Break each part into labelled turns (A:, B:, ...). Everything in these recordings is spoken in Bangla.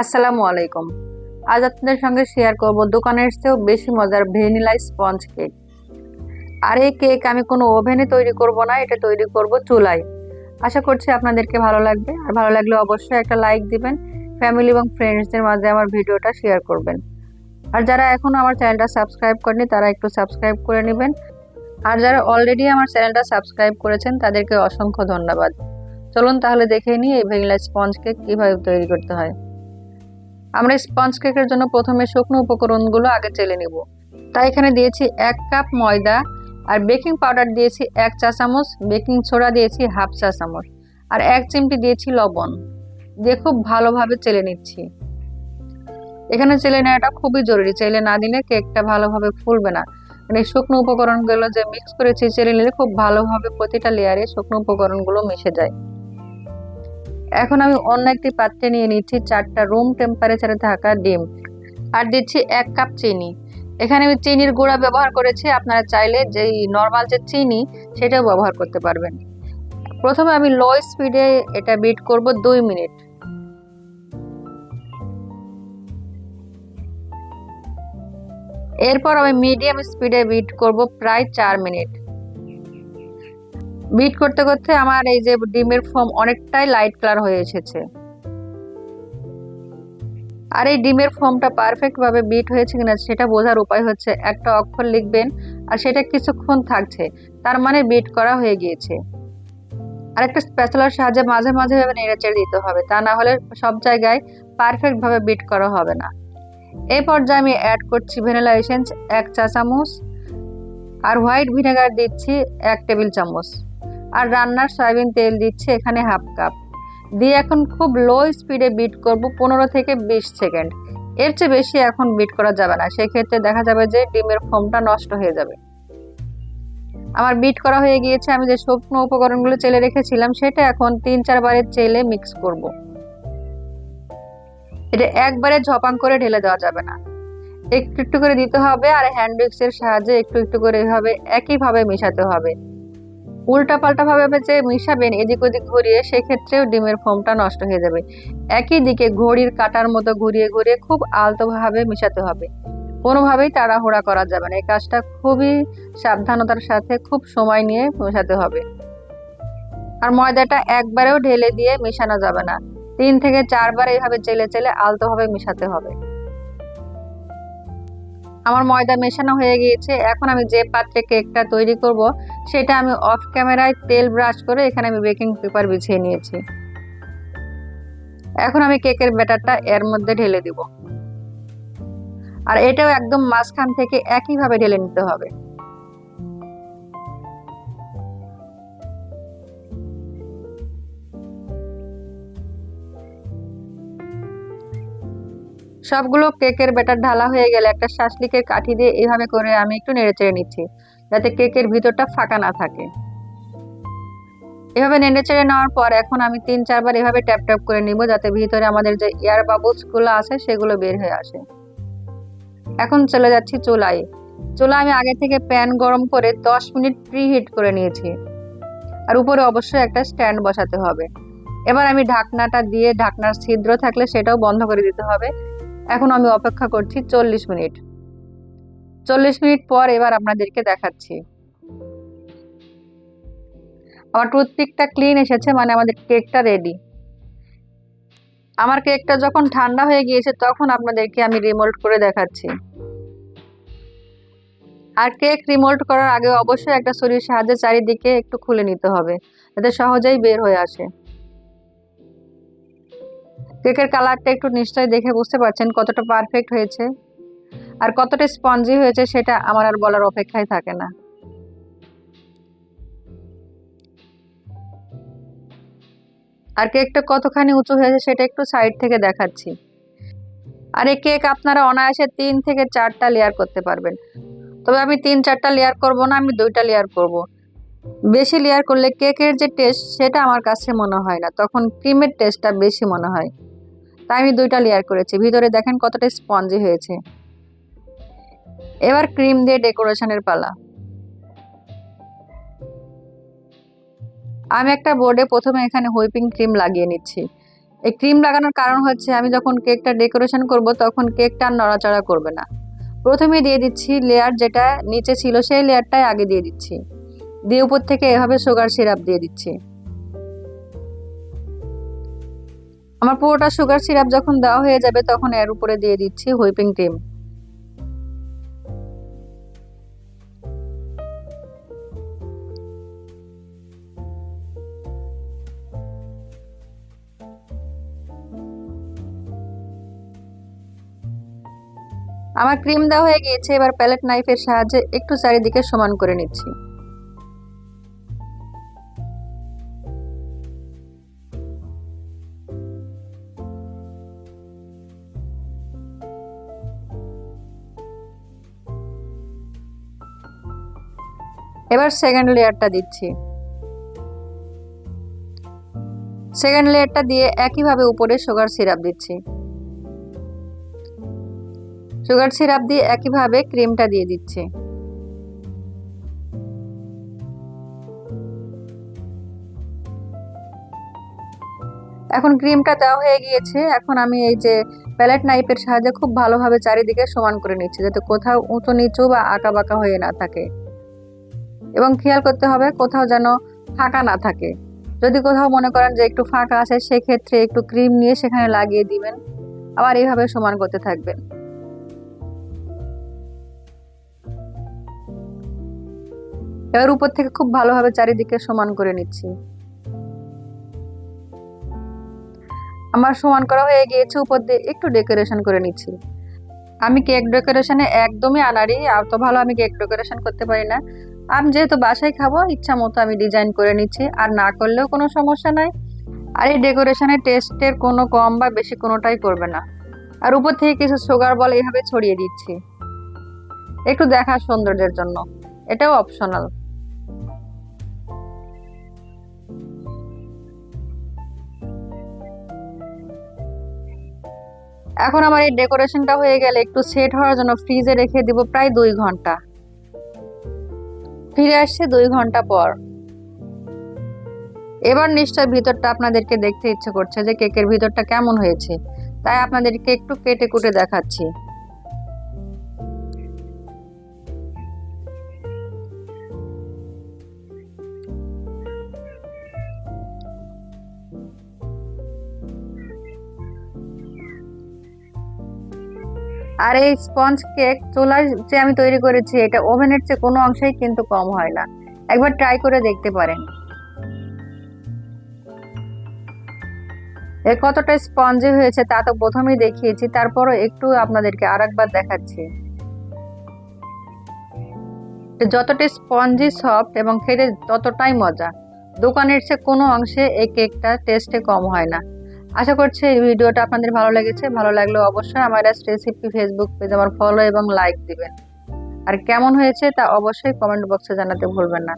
A: আসসালামু আলাইকুম। আজ আপনাদের সঙ্গে শেয়ার করব দোকানের চেয়েও বেশি মজার ভ্যানিলা স্পঞ্জ কেক আর এই কেক আমি কোনো ওভেনে তৈরি করব না, এটা তৈরি করব চুলায়। আশা করছি আপনাদেরকে ভালো লাগবে। আর ভালো লাগলে অবশ্যই একটা লাইক দিবেন ফ্যামিলি এবং ফ্রেন্ডসদের মাঝে আমার ভিডিওটা শেয়ার করবেন। আর যারা এখনও আমার চ্যানেলটা সাবস্ক্রাইব করেনি তারা একটু সাবস্ক্রাইব করে নেবেন। আর যারা অলরেডি আমার চ্যানেলটা সাবস্ক্রাইব করেছেন, তাদেরকে অসংখ্য ধন্যবাদ। চলুন তাহলে দেখে নিই এই ভ্যানিলা স্পঞ্জ কেক কীভাবে তৈরি করতে হয়। আমরা স্পঞ্জ কেকের জন্য প্রথমে শুকনো উপকরণগুলো আগে চেলে নিব। তাই এখানে দিয়েছি এক কাপ ময়দা আর বেকিং পাউডার দিয়েছি এক চা চামচ বেকিং সোডা দিয়েছি হাফ চা চামচ আর এক চিমটি দিয়েছি লবণ। দিয়ে খুব ভালোভাবে চেলে নিচ্ছি। এখানে চেলে নেওয়াটা খুবই জরুরি, চেলে না দিলে কেকটা ভালোভাবে ফুলবে না। মানে শুকনো উপকরণগুলো যে মিক্স করেছি, চেলে নিলে খুব ভালোভাবে প্রতিটা লেয়ারে শুকনো উপকরণগুলো মিশে যায়। এখন আমি অন্য একটি পাত্রে নিয়ে নিচ্ছি চারটা রুম টেম্পারেচারে থাকা ডিম। আর দিচ্ছি এক কাপ চিনি। এখানে আমি চিনির গুঁড়া ব্যবহার করেছি, আপনারা চাইলে যেই নর্মাল যে চিনি, সেটাও ব্যবহার করতে পারবেন। প্রথমে আমি লো স্পিডে এটা বিট করব দুই মিনিট। এরপর আমি মিডিয়াম স্পিডে বিট করব প্রায় চার মিনিট। বিট করতে করতে আমার এই যে ডিমের ফোম অনেকটাই লাইট কালার হয়ে এসেছে। আর এই ডিমের ফোমটা পারফেক্ট ভাবে বিট হয়েছে কিনা সেটা বোঝার উপায় হচ্ছে একটা অক্ষর লিখবেন আর সেটা কিছুক্ষণ থাকছে। তার মানে বিট করা হয়ে গিয়েছে। আর একটা স্পেশালার সাহায্যে মাঝে মাঝে ভাবে নেড়েচেড়ে দিতে হবে। তা না হলে সব জায়গায় পারফেক্ট ভাবে বিট করা হবে না। এই পর্যায়ে আমি অ্যাড করছি ভ্যানিলা এসেন্স এক চা চামচ আর হোয়াইট ভিনেগার দিচ্ছি এক টেবিল চামচ। আর রান্নার সয়াবিন তেল দিচ্ছি এখানে হাফ কাপ। দিয়ে এখন খুব লো স্পিডে বিট করব পনেরো থেকে বিশ সেকেন্ড এর চেয়ে বেশি এখন বিট করা যাবে না। সেক্ষেত্রে দেখা যাবে যে ডিমের ফোমটা নষ্ট হয়ে যাবে। আমার বিট করা হয়ে গিয়েছে, আমি যে শুকনো উপকরণগুলো চেলে রেখেছিলাম, সেটা এখন তিন চারবারের চেলে মিক্স করব। এটা একবারে ঝপাং করে ঢেলে দেওয়া যাবে না। একটু একটু করে দিতে হবে আর হ্যান্ড এর সাহায্যে একটু একটু করে এভাবে, একইভাবে মেশাতে হবে। উল্টা পাল্টা ভাবে যে মিশাবেন এদিক ওদিক ঘুরিয়ে, সেক্ষেত্রেও ডিমের ফোমটা নষ্ট হয়ে যাবে। একই দিকে ঘড়ির কাটার মতো ঘুরিয়ে ঘুরিয়ে খুব আলতোভাবে মিশাতে হবে। কোনোভাবেই তাড়াহুড়া করা যাবে না। এই কাজটা খুবই সাবধানতার সাথে খুব সময় নিয়ে মেশাতে হবে। আর ময়দাটা একবারেও ঢেলে দিয়ে মেশানো যাবে না। তিন থেকে চারবার এইভাবে চেলে চেলে আলতোভাবে মেশাতে হবে। আমার ময়দা মেশানো হয়ে গিয়েছে। এখন আমি যে পাত্রে কেকটা তৈরি করব, সেটা আমি অফ ক্যামেরায় তেল ব্রাশ করে এখানে আমি বেকিং পেপার বিছিয়ে নিয়েছি। এখন আমি কেকের ব্যাটারটা এর মধ্যে ঢেলে দিব। আর এটাও একদম মাঝখান থেকে একইভাবে ঢেলে নিতে হবে। সবগুলো কেকের ব্যাটার ঢালা হয়ে গেলে একটা শাসলিকের কাঠি দিয়ে এইভাবে করে আমি একটু নেড়ে চেড়ে নিচ্ছি, যাতে কেকের ভিতরটা ফাঁকা না থাকে। এভাবে নেড়ে চেড়ে নেওয়ার পর এখন আমি তিন চারবার এভাবে ট্যাপ ট্যাপ করে নিব, যাতে ভিতরে আমাদের যে এয়ার বাবলসগুলো আছে সেগুলো বের হয়ে আসে। এখন চলে যাচ্ছি চুলায়। চুলা আমি আগে থেকে প্যান গরম করে দশ মিনিট প্রি হিট করে নিয়েছি। আর উপরে অবশ্যই একটা স্ট্যান্ড বসাতে হবে। এবার আমি ঢাকনাটা দিয়ে ঢাকনার ছিদ্র থাকলে সেটাও বন্ধ করে দিতে হবে। এখন আমি অপেক্ষা করছি চল্লিশ মিনিট। চল্লিশ মিনিট পর এবার আপনাদেরকে দেখাচ্ছি। আমার টুথপিকটা ক্লিন এসেছে মানে আমাদের কেকটা রেডি আমার কেকটা যখন ঠান্ডা হয়ে গিয়েছে, তখন আপনাদেরকে আমি রিমোল্ট করে দেখাচ্ছি। আর কেক রিমোল্ট করার আগে অবশ্যই একটা ছুরির সাহায্যে চারিদিকে একটু খুলে নিতে হবে, যাতে সহজেই বের হয়ে আসে। কেকের কালারটা একটু নিশ্চয়ই দেখে বুঝতে পারছেন কতটা পারফেক্ট হয়েছে। আর কতটা স্পঞ্জি হয়েছে সেটা আমার আর বলার অপেক্ষায় থাকে না। আর কেকটা কতখানি উঁচু হয়েছে সেটা একটু সাইড থেকে দেখাচ্ছি। আর এই কেক আপনারা অনায়াসে তিন থেকে চারটা লেয়ার করতে পারবেন। তবে আমি তিন চারটা লেয়ার করব না, আমি দুইটা লেয়ার করব। বেশি লেয়ার করলে কেকের যে টেস্ট সেটা আমার কাছে মনে হয় না। তখন ক্রিমের টেস্টটা বেশি মনে হয়। তাই আমি দুইটা লেয়ার করেছি। ভিতরে দেখেন কতটা স্পঞ্জি হয়েছে। এবার ক্রিম দিয়ে ডেকোরেশনের পালা। আমি একটা বোর্ডে প্রথমে এখানে হুইপিং ক্রিম লাগিয়ে নিচ্ছি। এই ক্রিম লাগানোর কারণ হচ্ছে, আমি যখন কেকটা ডেকোরেশন করব, তখন কেকটা নড়াচড়া করবে না। প্রথমে দিয়ে দিচ্ছি লেয়ার যেটা নিচে ছিল, সেই লেয়ারটাই আগে দিয়ে দিচ্ছি। দিয়ে উপর থেকে এভাবে সুগার সিরাপ দিয়ে দিচ্ছি। আমার পুরোটা সুগার সিরাপ যখন দেওয়া হয়ে যাবে, তখন এর উপরে দিয়ে দিচ্ছি হুইপিং ক্রিম আমার ক্রিম দেওয়া হয়ে গিয়েছে, এবার প্যালেট নাইফের সাহায্যে একটু চারিদিকে সমান করে নিচ্ছি। এবার সেকেন্ড লেয়ারটা দিচ্ছি। সেকেন্ড লেয়ারটা দিয়ে একইভাবে উপরে সুগার সিরাপ দিচ্ছি। সুগার সিরাপ দিয়ে একইভাবে ক্রিমটা দিয়ে দিচ্ছি। এখন ক্রিমটা দেওয়া হয়ে গিয়েছে। এখন আমি এই যে প্যালেট নাইফের সাহায্যে খুব ভালোভাবে চারিদিকে সমান করে নিচ্ছি, যাতে কোথাও উঁচু নিচু বা আঁকা বাঁকা হয়ে না থাকে। এবং খেয়াল করতে হবে কোথাও যেন ফাঁকা না থাকে। যদি কোথাও মনে করেন যে একটু ফাঁকা আছে, সেক্ষেত্রে একটু ক্রিম নিয়ে সেখানে লাগিয়ে দিবেন। আবার এইভাবে সমান করতে থাকবেন। এবার উপর থেকে খুব ভালোভাবে চারিদিকে সমান করে নিচ্ছি। আমার সমান করা হয়ে গিয়েছে, উপর দিয়ে একটু ডেকোরেশন করে নিচ্ছি। আমি কেক ডেকোরেশনে একদমই আনারি এত ভালো আমি কেক ডেকোরেশন করতে পারি না। আমি যেহেতু বাসায় খাব, ইচ্ছা মতো আমি ডিজাইন করে নিচ্ছি। আর না করলেও কোনো সমস্যা নাই। আর এই ডেকোরেশনের টেস্টের কোনো কম বা বেশি কোনোটাই করবে না। আর উপর থেকে কিছু সুগার বল এইভাবে ছড়িয়ে দিচ্ছি। একটু দেখার সৌন্দর্যের জন্য। এটাও অপশনাল এখন আমার এই ডেকোরেশনটা হয়ে গেলে একটু সেট হওয়ার জন্য ফ্রিজে রেখে দিব প্রায় দুই ঘণ্টা। ফিরে আসছে দুই ঘণ্টা পর। এবার নিশ্চয় ভিতরটা আপনাদেরকে দেখতে ইচ্ছে করছে যে কেকের ভিতরটা কেমন হয়েছে। তাই আপনাদেরকে একটু কেটে কুটে দেখাচ্ছি। আর এই স্পঞ্জ কেক চুলার যে আমি তৈরি করেছি, এটা ওভেনের চেয়ে কোনো অংশেই কিন্তু কম হয় না। একবার ট্রাই করে দেখতে পারেন। এ কতটা স্পঞ্জি হয়েছে তা তো প্রথমেই দেখিয়েছি, তারপরও একটু আপনাদেরকে আর একবার দেখাচ্ছি। যতটা স্পঞ্জি সফট এবং খেতে ততটাই মজা। দোকানের চেয়ে কোনো অংশে এই কেকটা টেস্টে কম হয় না। আশা করছি এই ভিডিওটা আপনাদের ভালো লেগেছে। ভালো লাগলে অবশ্যই আমার রেসিপি ফেসবুক পেজ আমার ফলো এবং লাইক দিবেন। আর কেমন হয়েছে তা অবশ্যই কমেন্ট বক্সে জানাতে ভুলবেন না।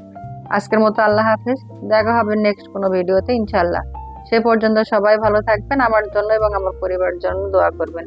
A: আজকের মতো আল্লাহ হাফেজ। দেখা হবে নেক্সট কোনো ভিডিওতে ইনশাল্লাহ সে পর্যন্ত সবাই ভালো থাকবেন, আমার জন্য এবং আমার পরিবারের জন্য দোয়া করবেন।